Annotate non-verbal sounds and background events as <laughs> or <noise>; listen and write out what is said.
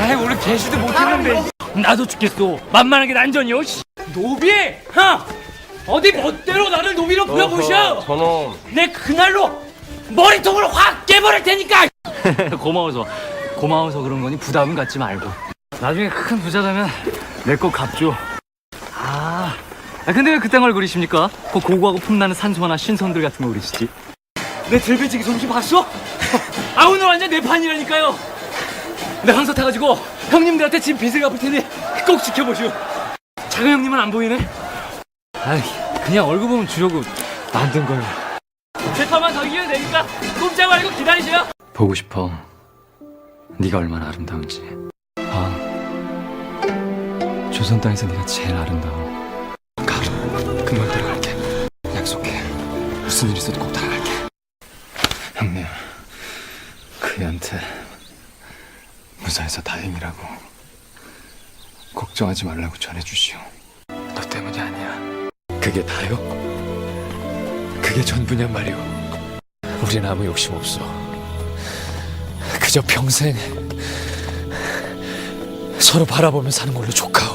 아이 오늘 개시도 못했는데. 나도 죽겠어. 만만하게 난전이요 씨. 노비 하! 어디 멋대로 나를 노비로 불러보셔 저놈. 내 그날로 머리통을 확 깨버릴 테니까. <laughs> 고마워서. 고마워서 그런 거니 부담은 갖지 말고. 나중에 큰 부자 되면 내 거 갚죠. 아, 아 근데 왜 그딴 걸 그리십니까? 그 고고하고 품나는 산소나 신선들 같은 거 그리시지. 내 들배지기 솜씨 봤어? <laughs> 아 오늘 완전 내 판이라니까요 내 항서 타가지고 형님들한테 집 빚을 갚을 테니 꼭 지켜보시오. 작은 형님은 안 보이네. 아이 그냥 얼굴 보면 주려고 만든 거예요 재판만 더 이기면 되니까 꼼짝 말고 기다리세요. 보고 싶어. 네가 얼마나 아름다운지. 아 조선 땅에서 네가 제일 아름다워. 가 금방 데려갈게. 약속해. 무슨 일 있어도 꼭 따라갈게. 형님 그애한테 무사해서 다행이라고 걱정하지 말라고 전해주시오. 너 때문이 아니야. 그게 다요? 그게 전부냔 말이오? 우린 아무 욕심 없어. 그저 평생 서로 바라보며 사는 걸로 족하오